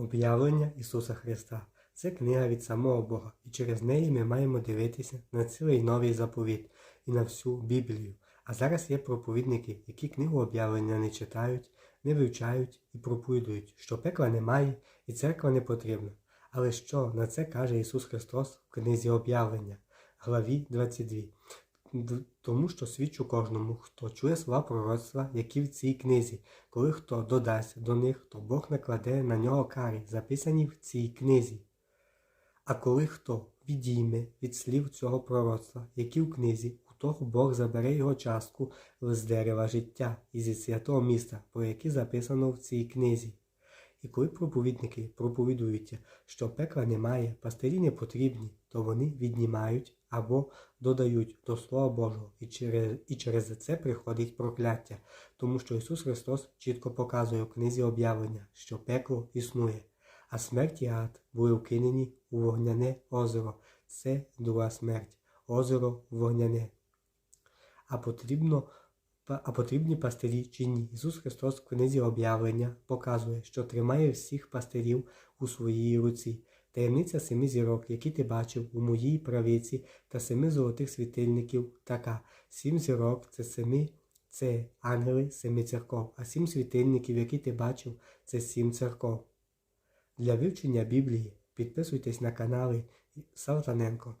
Об'явлення Ісуса Христа це книга від самого Бога, і через неї ми маємо дивитися на цілий новий заповіт і на всю Біблію. А зараз є проповідники, які книгу об'явлення не читають, не вивчають і проповідують, що пекла немає і церква не потрібна. Але що на це каже Ісус Христос в книзі об'явлення, главі 22. Тому що свідчу кожному, хто чує слова пророцтва, які в цій книзі, коли хто додасть до них, то Бог накладе на нього кари, записані в цій книзі. А коли хто відійме від слів цього пророцтва, які в книзі, у того Бог забере його частку з дерева життя і зі святого міста, про яке записано в цій книзі. І коли проповідники проповідують, що пекла немає, пастирі не потрібні, то вони віднімають або додають до Слова Божого, і через, і через це приходить прокляття, тому що Ісус Христос чітко показує в книзі об'явлення, що пекло існує, а смерть і ад були вкинені у вогняне озеро. Це друга смерть, озеро вогняне. А потрібно А потрібні пастирі чи ні? Ісус Христос в книзі об'явлення показує, що тримає всіх пастирів у своїй руці. Таємниця семи зірок, які ти бачив у моїй правиці, та семи золотих світильників така. Сім зірок це семи, це ангели семи церков, а сім світильників, які ти бачив, це сім церков. Для вивчення Біблії підписуйтесь на канали Салтаненко.